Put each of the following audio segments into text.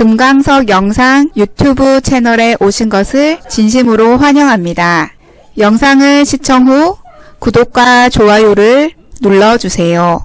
금강석 영상 유튜브 채널에 오신 것을 진심으로 환영합니다. 영상을 시청 후 구독과 좋아요를 눌러주세요.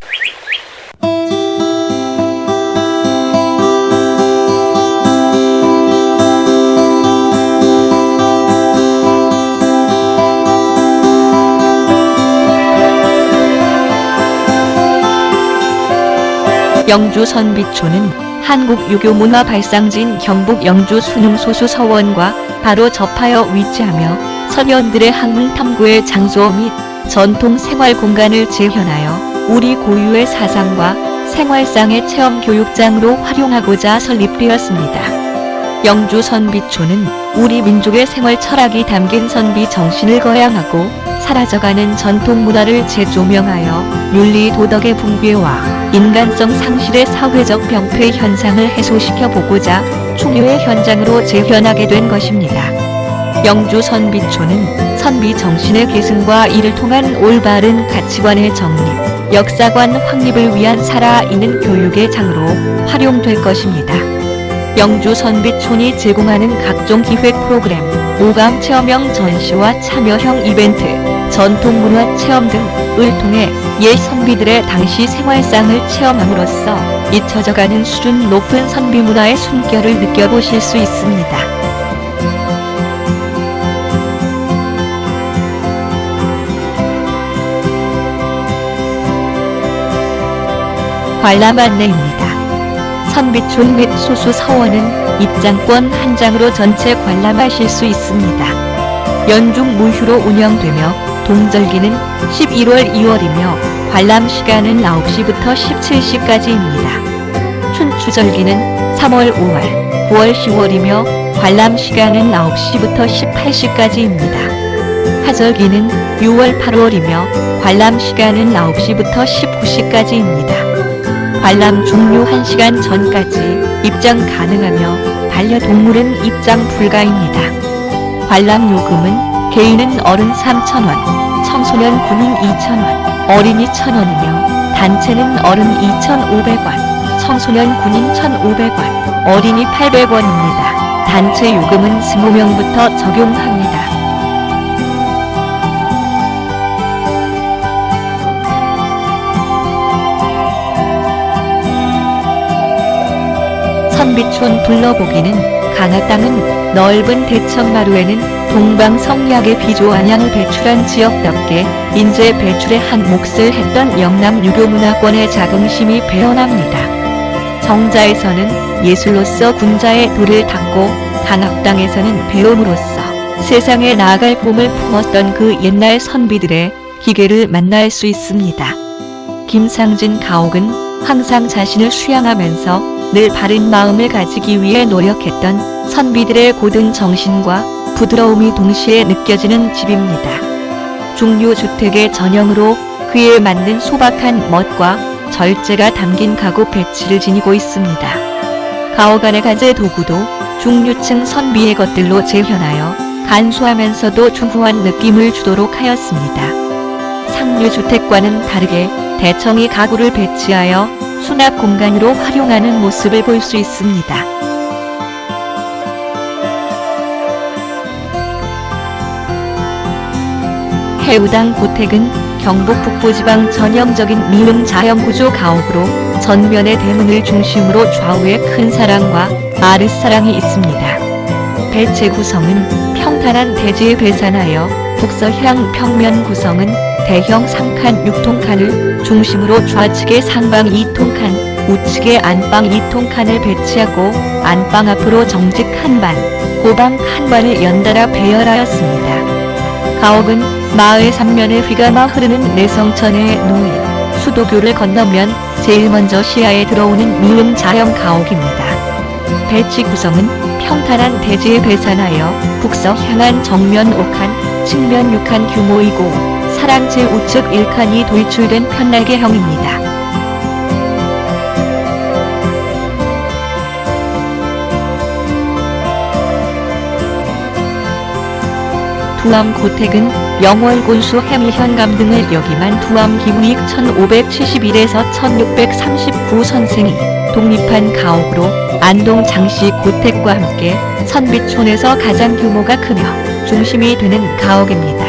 영주 선비초는 한국 유교 문화 발상지인 경북 영주 수능소수 서원과 바로 접하여 위치하며 서현들의 학문 탐구의 장소 및 전통 생활 공간을 재현하여 우리 고유의 사상과 생활상의 체험 교육장으로 활용하고자 설립되었습니다. 영주 선비초는 우리 민족의 생활 철학이 담긴 선비 정신을 거양하고 사라져가는 전통 문화를 재조명하여 윤리 도덕의 붕괴와 인간성 상실의 사회적 병폐 현상을 해소시켜 보고자 충효의 현장으로 재현하게 된 것입니다. 영주 선비초는 선비 정신의 계승과 이를 통한 올바른 가치관의 정립, 역사관 확립을 위한 살아있는 교육의 장으로 활용될 것입니다. 영주 선비촌이 제공하는 각종 기획 프로그램, 오감 체험형 전시와 참여형 이벤트, 전통문화 체험 등을 통해 옛 선비들의 당시 생활상을 체험함으로써 잊혀져가는 수준 높은 선비 문화의 숨결을 느껴보실 수 있습니다. 관람 안내입니다. 선비촌 및 소수 서원은 입장권 한 장으로 전체 관람하실 수 있습니다. 연중 무휴로 운영되며 동절기는 11월 2월이며 관람 시간은 9시부터 17시까지입니다. 춘추절기는 3월 5월, 9월 10월이며 관람 시간은 9시부터 18시까지입니다. 하절기는 6월 8월이며 관람 시간은 9시부터 19시까지입니다. 관람 종료 1시간 전까지 입장 가능하며 반려동물은 입장 불가입니다. 관람 요금은 개인은 어른 3,000원, 청소년 군인 2,000원, 어린이 1,000원이며 단체는 어른 2,500원, 청소년 군인 1,500원, 어린이 800원입니다. 단체 요금은 20명부터 적용합니다. 선비촌 둘러보기는 강화 땅은 넓은 대청마루에는 동방성리학의 비조 안양을 배출한 지역답게 인재 배출의 한 몫을 했던 영남 유교문화권의 자긍심이 배어납니다. 정자에서는 예술로서 군자의 돌을 닦고 강학당에서는 배움으로써 세상에 나아갈 꿈을 품었던 그 옛날 선비들의 기계를 만날 수 있습니다. 김상진 가옥은 항상 자신을 수양하면서 늘 바른 마음을 가지기 위해 노력했던 선비들의 고든 정신과 부드러움이 동시에 느껴지는 집입니다. 중류주택의 전형으로 그에 맞는 소박한 멋과 절제가 담긴 가구 배치를 지니고 있습니다. 가오간의 가재 도구도 중류층 선비의 것들로 재현하여 간소하면서도 중후한 느낌을 주도록 하였습니다. 상류주택과는 다르게 대청이 가구를 배치하여 수납 공간으로 활용하는 모습을 볼 수 있습니다. 해우당 고택은 경북 북부지방 전형적인 미음 자연구조 가옥으로 전면의 대문을 중심으로 좌우에 큰 사랑과 아랫사랑이 있습니다. 배체 구성은 평탄한 대지에 배산하여 북서향 평면 구성은 대형 상칸 6통칸을 중심으로 좌측에 상방 2통칸, 우측에 안방 2통칸을 배치하고 안방 앞으로 정직 한 반, 고방 한 반을 연달아 배열하였습니다. 가옥은 마을 삼면에 휘감아 흐르는 내성천에 놓인 수도교를 건너면 제일 먼저 시야에 들어오는 미음 자연 가옥입니다. 배치 구성은 평탄한 대지에 배산하여 북서 향한 정면 5칸, 측면 6칸 규모이고 사랑제 우측 1칸이 돌출된 편날개형입니다. 두암 고택은 영월군수 해밀현감 등을 역임한 두암 기무익 1571에서 1639 선생이 독립한 가옥으로 안동 장씨 고택과 함께 선비촌에서 가장 규모가 크며 중심이 되는 가옥입니다.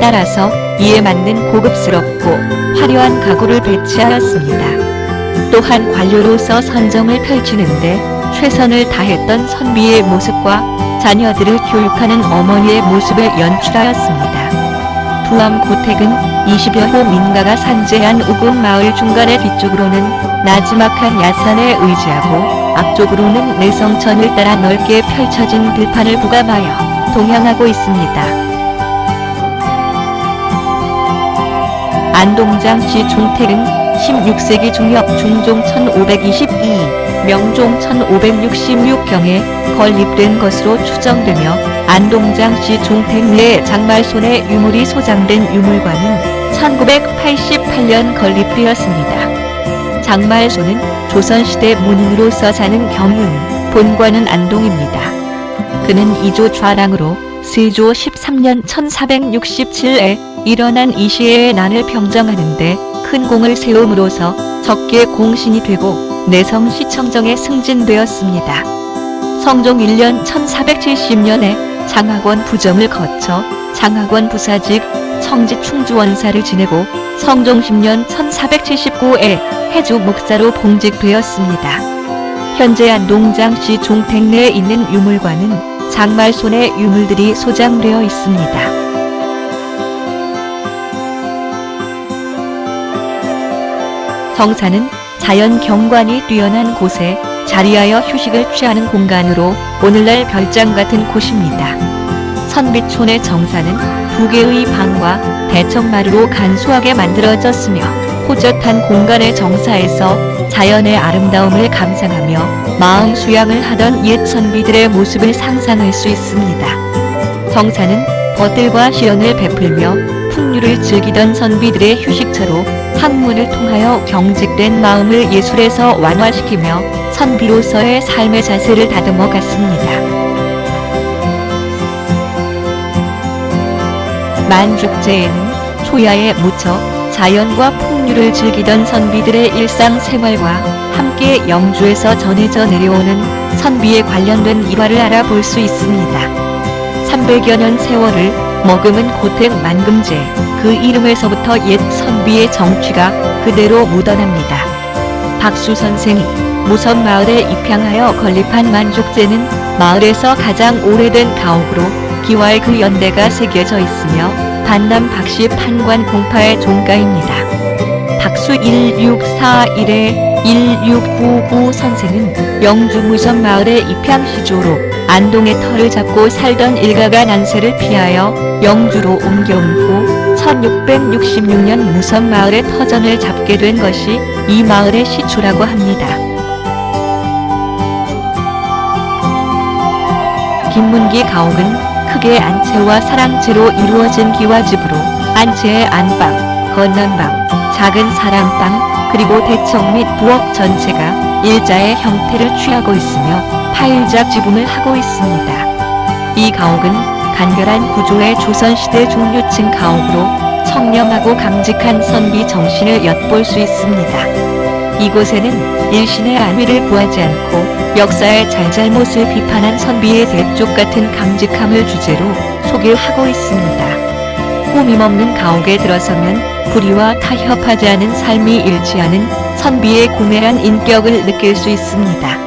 따라서 이에 맞는 고급스럽고 화려한 가구를 배치하였습니다. 또한 관료로서 선정을 펼치는데 최선을 다했던 선비의 모습과 자녀들을 교육하는 어머니의 모습을 연출하였습니다. 부암 고택은 20여 호 민가가 산재한 우궁 마을 중간의 뒤쪽으로는 나지막한 야산에 의지하고 앞쪽으로는 내성천을 따라 넓게 펼쳐진 들판을 부감하여 동향하고 있습니다. 안동장 씨 종택은 16세기 중엽 중종 1522, 명종 1566경에 건립된 것으로 추정되며 안동장 씨 종택 내 장말손의 유물이 소장된 유물관은 1988년 건립되었습니다. 장말손은 조선시대 문인으로서 사는 경윤, 본관은 안동입니다. 그는 이조 좌랑으로 세조 13년 1467에 일어난 이시해의 난을 평정하는데 큰 공을 세움으로써 적게 공신이 되고 내성 시청정에 승진되었습니다. 성종 1년 1470년에 장학원 부점을 거쳐 장학원 부사직 청지 충주원사를 지내고 성종 10년 1479에 해주 목사로 봉직되었습니다. 현재 안동장시 종택 내에 있는 유물관은 장말손의 유물들이 소장되어 있습니다. 정사는 자연 경관이 뛰어난 곳에 자리하여 휴식을 취하는 공간으로 오늘날 별장 같은 곳입니다. 선비촌의 정사는 두 개의 방과 대청마루로 간소하게 만들어졌으며 호젓한 공간의 정사에서 자연의 아름다움을 감상하며 마음 수양을 하던 옛 선비들의 모습을 상상할 수 있습니다. 정사는 벗들과 시연을 베풀며 풍류를 즐기던 선비들의 휴식처로 학문을 통하여 경직된 마음을 예술에서 완화시키며 선비로서의 삶의 자세를 다듬어 갔습니다. 만죽제에는 초야에 묻혀 자연과 풍류를 즐기던 선비들의 일상생활과 함께 영주에서 전해져 내려오는 선비에 관련된 일화를 알아볼 수 있습니다. 300여 년 세월을 머금은 고택 만금제 그 이름에서부터 옛 선비의 정취가 그대로 묻어납니다. 박수 선생이 무선 마을에 입향하여 건립한 만족제는 마을에서 가장 오래된 가옥으로 기와의 그 연대가 새겨져 있으며 반남 박씨 판관 공파의 종가입니다. 박수 1641에 1699 선생은 영주 무선 마을의 입향 시조로 안동의 터를 잡고 살던 일가가 난세를 피하여 영주로 옮겨온 후 1666년 무선 마을의 터전을 잡게 된 것이 이 마을의 시초라고 합니다. 김문기 가옥은 크게 안채와 사랑채로 이루어진 기와집으로 안채의 안방, 건넌방, 작은 사랑방, 그리고 대청 및 부엌 전체가 일자의 형태를 취하고 있으며 파일작 지붕을 하고 있습니다. 이 가옥은 간결한 구조의 조선시대 종류층 가옥으로 청렴하고 강직한 선비 정신을 엿볼 수 있습니다. 이곳에는 일신의 안위를 구하지 않고 역사의 잘잘못을 비판한 선비의 대쪽 같은 강직함을 주제로 소개하고 있습니다. 꾸밈없는 가옥에 들어서면 불의와 타협하지 않은 삶이 일치하는 선비의 고매한 인격을 느낄 수 있습니다.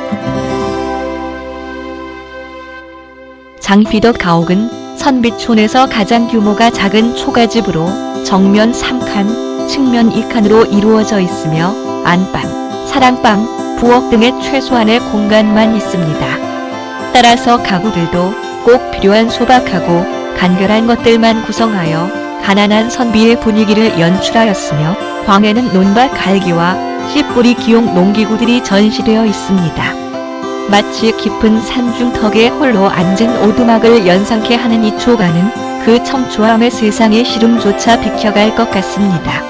장비덕 가옥은 선비촌에서 가장 규모가 작은 초가집으로 정면 3칸, 측면 2칸으로 이루어져 있으며 안방, 사랑방, 부엌 등의 최소한의 공간만 있습니다. 따라서 가구들도 꼭 필요한 소박하고 간결한 것들만 구성하여 가난한 선비의 분위기를 연출하였으며 광에는 논밭 갈기와 씨뿌리 기용 농기구들이 전시되어 있습니다. 마치 깊은 산중턱에 홀로 앉은 오두막을 연상케 하는 이 초가는 그 청초함의 세상의 시름조차 비켜갈 것 같습니다.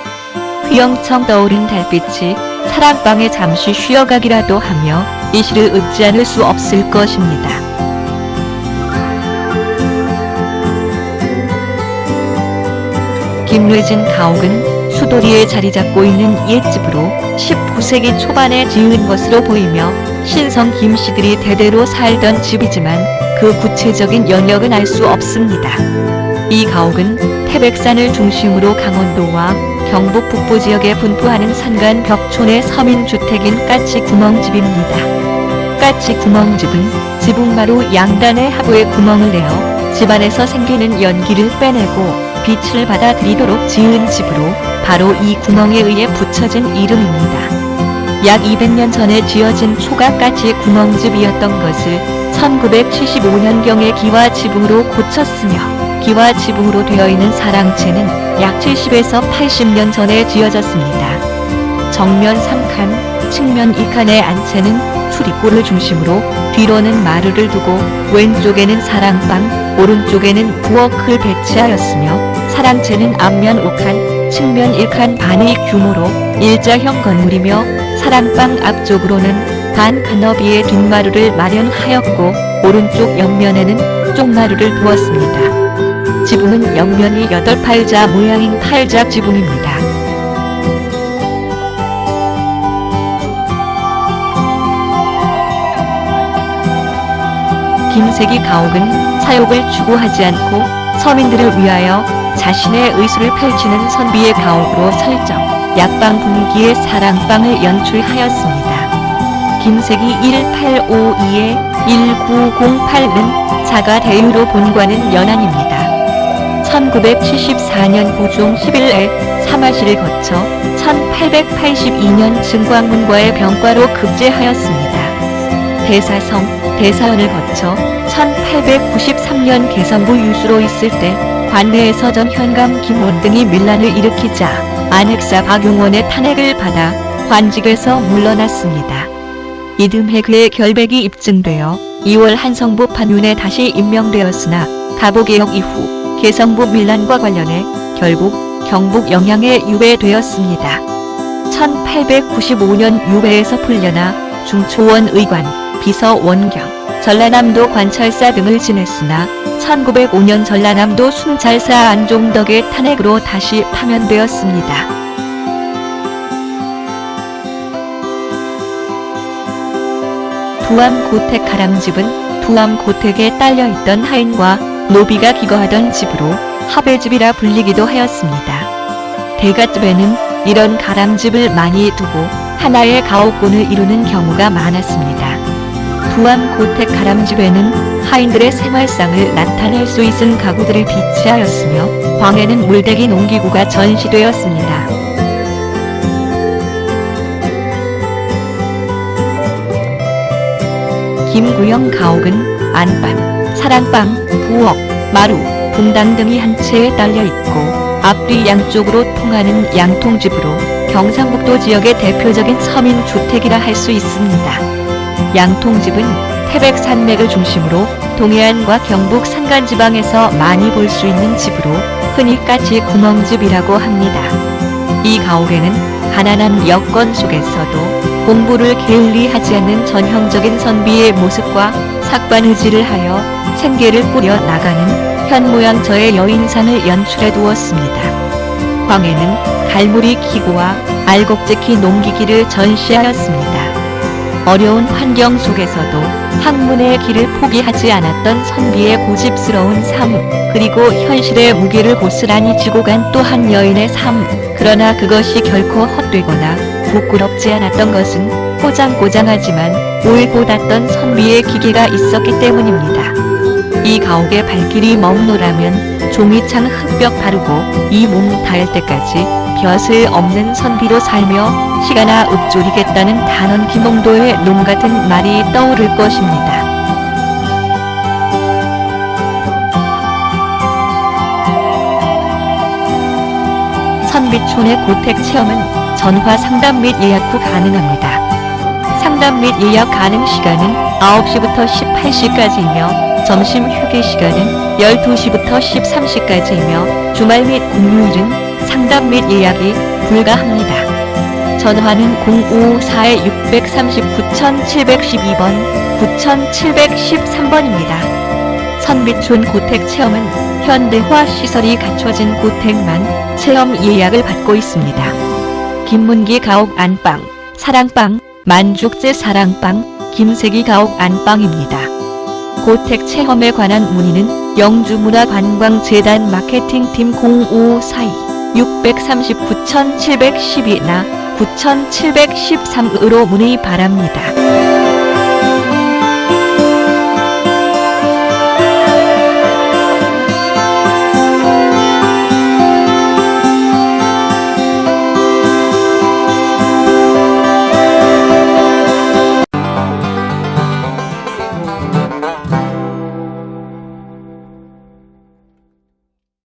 휘영청 떠오른 달빛이 사랑방에 잠시 쉬어가기라도 하며 이 시를 잊지 않을 수 없을 것입니다. 김뢰진 가옥은 수도리에 자리 잡고 있는 옛집으로 19세기 초반에 지은 것으로 보이며 신성 김씨들이 대대로 살던 집이지만 그 구체적인 연력은 알 수 없습니다. 이 가옥은 태백산을 중심으로 강원도와 경북 북부 지역에 분포하는 산간 벽촌의 서민주택인 까치구멍집입니다. 까치구멍집은 지붕마루 양단의 하부에 구멍을 내어 집안에서 생기는 연기를 빼내고 빛을 받아들이도록 지은 집으로 바로 이 구멍에 의해 붙여진 이름입니다. 약 200년 전에 지어진 초가까치 구멍집이었던 것을 1975년경에 기와 지붕으로 고쳤으며 기와 지붕으로 되어 있는 사랑채는 약 70에서 80년 전에 지어졌습니다. 정면 3칸, 측면 2칸의 안채는 출입구를 중심으로 뒤로는 마루를 두고 왼쪽에는 사랑방, 오른쪽에는 부엌을 배치하였으며 사랑채는 앞면 5칸, 측면 1칸 반의 규모로 일자형 건물이며 사랑방 앞쪽으로는 반 간너비의 뒷마루를 마련하였고 오른쪽 옆면에는 쪽마루를 두었습니다. 지붕은 옆면이 8팔자 모양인 팔자 지붕입니다. 김세기 가옥은 사욕을 추구하지 않고 서민들을 위하여 자신의 의술을 펼치는 선비의 가옥으로 설정, 약방 분위기의 사랑방을 연출하였습니다. 김세기 1852에 1908는 자가 대유로 본관은 연안입니다. 1974년 고종 11일 사마시를 거쳐 1882년 증광문과의 병과로 급제하였습니다. 대사성, 대사원을 거쳐 1893년 개성부 유수로 있을 때 관내에서 전 현감 김원 등이 밀란을 일으키자 안핵사 박용원의 탄핵을 받아 관직에서 물러났습니다. 이듬해 그의 결백이 입증되어 2월 한성부 판윤에 다시 임명되었으나 가보개혁 이후 개성부 밀란과 관련해 결국 경북 영양에 유배되었습니다. 1895년 유배에서 풀려나 중초원 의관, 비서 원경, 전라남도 관찰사 등을 지냈으나 1905년 전라남도 순찰사 안종덕의 탄핵으로 다시 파면되었습니다. 두암 고택 가람집은 두암 고택에 딸려있던 하인과 노비가 기거하던 집으로 합의집이라 불리기도 하였습니다. 대가집에는 이런 가람집을 많이 두고 하나의 가옥군을 이루는 경우가 많았습니다. 두암 고택 가람집에는 하인들의 생활상을 나타낼 수 있은 가구들을 비치하였으며 방에는 물대기 농기구가 전시되었습니다. 김구영 가옥은 안방, 사랑방, 부엌, 마루, 분당 등이 한 채에 딸려 있고 앞뒤 양쪽으로 통하는 양통집으로 경상북도 지역의 대표적인 서민 주택이라 할 수 있습니다. 양통집은 태백 산맥을 중심으로 동해안과 경북 산간지방에서 많이 볼 수 있는 집으로 흔히 까치 구멍집이라고 합니다. 이 가옥에는 가난한 여건 속에서도 공부를 게을리 하지 않는 전형적인 선비의 모습과 삭반 의지를 하여 생계를 꾸려 나가는 현모양처의 여인상을 연출해 두었습니다. 광에는 갈무리 기구와 알곡제키 농기기를 전시하였습니다. 어려운 환경 속에서도 학문의 길을 포기하지 않았던 선비의 고집스러운 삶, 그리고 현실의 무게를 고스란히 지고 간 또 한 여인의 삶, 그러나 그것이 결코 헛되거나 부끄럽지 않았던 것은 꼬장꼬장하지만 닿던 선비의 기계가 있었기 때문입니다. 이 가옥의 발길이 먹노라면 종이창 흙벽 바르고 이 몸 닿을 때까지 벼슬 없는 선비로 살며 시가나 읊조리겠다는 단원 김홍도의 놈 같은 말이 떠오를 것입니다. 선비촌의 고택 체험은 전화 상담 및 예약 후 가능합니다. 상담 및 예약 가능 시간은 9시부터 18시까지이며 점심 휴게 시간은 12시부터 13시까지이며 주말 및 공휴일은 상담 및 예약이 불가합니다. 전화는 0554-639-712번, 9713번입니다. 선비촌 고택 체험은 현대화 시설이 갖춰진 고택만 체험 예약을 받고 있습니다. 김문기 가옥 안방, 사랑방, 만죽제 사랑방, 김세기 가옥 안방입니다. 고택 체험에 관한 문의는 영주문화관광재단 마케팅팀 0542 639,712나 9,713으로 문의 바랍니다.